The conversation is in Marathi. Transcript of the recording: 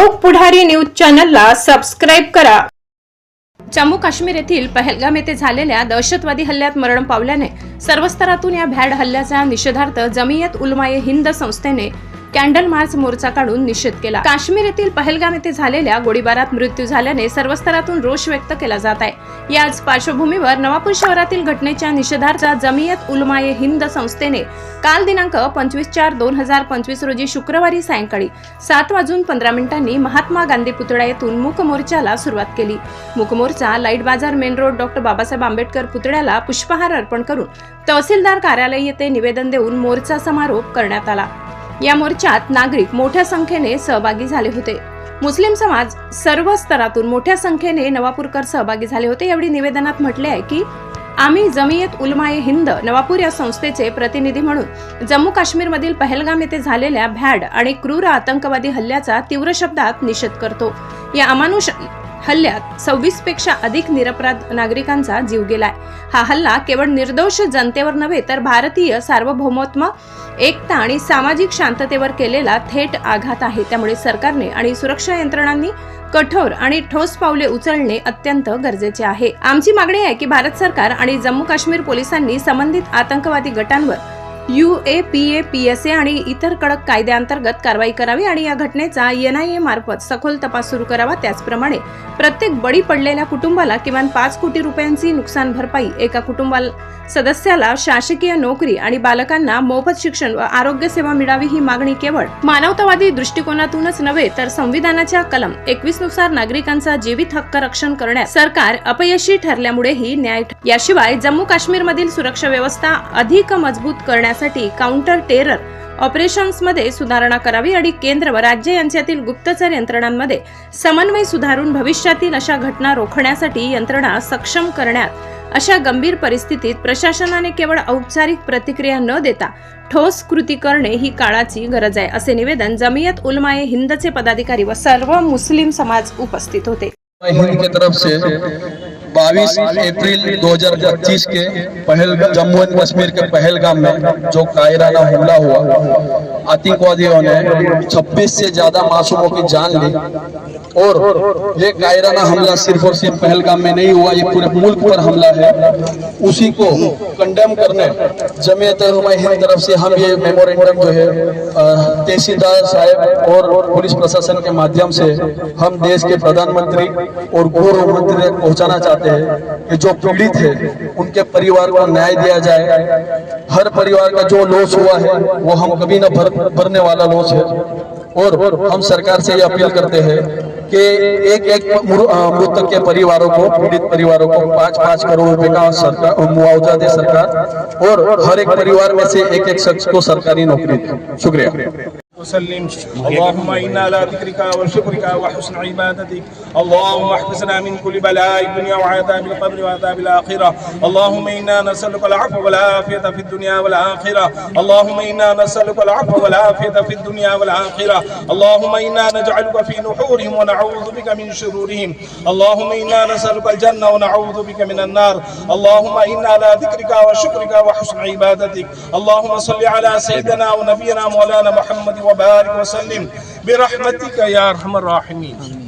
लोक पुढारी न्यूज चॅनलला सबस्क्राईब करा. जम्मू काश्मीर येथील पहलगाम येथे झालेल्या दहशतवादी हल्ल्यात मरण पावल्याने सर्व स्तरातून या भ्याड हल्ल्याचा निषेधार्थ जमियत उलमाये हिंद संस्थेने कॅन्डल मार्च मोर्चा काढून निषेध केला. काश्मीर येथील पहलगाम येथे झालेल्या गोळीबारात मृत्यू झाल्याने सर्व स्तरातून रोष व्यक्त केला जात आहे. याच पार्श्वभूमीवर नवापूर शहरातील घटनेच्या निषेधार्थ जमियत उलमाये हिंद संस्थेने काल दिनांक पंचवीस चार दोन हजार पंचवीस रोजी शुक्रवारी सायंकाळी सात वाजून पंधरा मिनिटांनी महात्मा गांधी पुतळा येथून मूक मोर्चाला सुरुवात केली. मूक मोर्चा लाइट बाजार main road doctor Babasaheb Ambedkar पुतळ्याला पुष्पहार अर्पण करून तहसीलदार कार्यालय येथे निवेदन देऊन मोर्चा समारोप करण्यात आला. या मोर्चात नागरिक मोठ्या संख्येने सहभागी झाले होते. मुस्लिम समाज सर्व स्तरातून मोठ्या संख्येने नवापूरकर सहभागी झाले होते. यावेळी निवेदनात म्हटले आहे की आम्ही जमियत उलमाये हिंद नवापूर या संस्थेचे प्रतिनिधी म्हणून जम्मू काश्मीरमधील पहलगाम येथे झालेल्या भ्याड आणि क्रूर आतंकवादी हल्ल्याचा तीव्र शब्दात निषेध करतो. या अमानुष हल्ल्यात सव्वीसपेक्षा अधिक निरपराध नागरिकांचा जीव गेलाय. हा हल्ला केवळ निर्दोष जनतेवर नव्हे तर भारतीय सार्वभौमत्व एकता आणि सामाजिक शांततेवर केलेला थेट आघात आहे. त्यामुळे सरकारने आणि सुरक्षा यंत्रणांनी कठोर आणि ठोस पावले उचलणे अत्यंत गरजेचे आहे. आमची मागणी आहे की भारत सरकार आणि जम्मू काश्मीर पोलिसांनी संबंधित आतंकवादी गटांवर U A P A P S A आणि इतर कडक कायद्याअंतर्गत कारवाई करावी आणि या घटनेचा एन आय ए मार्फत सखोल तपास सुरू करावा. त्याचप्रमाणे प्रत्येक बळी पडलेल्या कुटुंबाला किमान पाच कोटी रुपयांची नुकसान भरपाई एका कुटुंबा सदस्याला शासकीय नोकरी आणि बालकांना मोफत शिक्षण व आरोग्य सेवा मिळावी ही मागणी केवळ मानवतावादी दृष्टिकोनातूनच नव्हे तर संविधानाच्या कलम एकवीसनुसार नागरिकांचा जीवित हक्क रक्षण करण्यास सरकार अपयशी ठरल्यामुळेही न्याय याशिवाय जम्मू काश्मीरमधील सुरक्षा व्यवस्था अधिक मजबूत करण्यास करण्यासाठी काउंटर टेरर ऑपरेशन्समध्ये सुधारणा करावी आणि केंद्र व राज्य यांच्यातील गुप्तचर यंत्रणांमध्ये समन्वय सुधारून भविष्यातील अशा घटना रोखण्यासाठी यंत्रणा सक्षम करण्यात अशा गंभीर परिस्थितीत प्रशासनाने केवळ औपचारिक प्रतिक्रिया न देता ठोस कृती करणे ही काळाची गरज आहे असे निवेदन जमियत उलमाये हिंदचे पदाधिकारी व सर्व मुस्लिम समाज उपस्थित होते. हिंद की तरफ़ से 22 अप्रैल 2025 के पहल जम्मू एंड कश्मीर के पहलगाम में जो कायराना हमला हुआ, आतंकवादियों ने 26 से ज़्यादा मासूमों की जान ली। और ये कायराना हमला सिर्फ़ और सिर्फ़ पहलगाम में नहीं हुआ, ये पूरे मुल्क पर हमला है। उसी को कंडेम करने जमीयत हिंद तरफ़ से हम ये मेमोरेंडम जो है तहसीलदार साहब और पुलिस प्रशासन के माध्यम से हम देश के प्रधानमंत्री और गृह मंत्री तक पहुंचाना चाहते हैं कि जो पीड़ित है, उनके परिवार को न्याय दिया जाए। हर परिवार का जो लॉस हुआ है, वो हम कभी ना भर, भरने वाला लॉस है। और हम सरकार से ये अपील करते हैं कि एक एक मृतक के परिवारों को पीड़ित परिवारों को पाँच पाँच करोड़ रुपए का सरकार मुआवजा दे सरकार और हर एक परिवार में से एक एक शख्स को सरकारी नौकरी। दे शुक्रिया। وسلم. اللهم إنا على ذكرك وشكرك وحسن عبادتك. اللهم احفظنا من كل بلاء الدنيا وعذاب القبر وعذاب الآخرة. اللهم إنا نسألك العفو والعافية في الدنيا والآخرة. اللهم إنا نسألك العفو والعافية في الدنيا والآخرة. اللهم إنا نجعلك في نحورهم ونعوذ بك من شرورهم. اللهم إنا نسألك الجنة ونعوذ بك من النار. اللهم إنا على ذكرك وشكرك وحسن عبادتك. اللهم صل على سيدنا ونبينا مولانا محمد وبارك وسلم برحمتك يا أرحم الراحمين.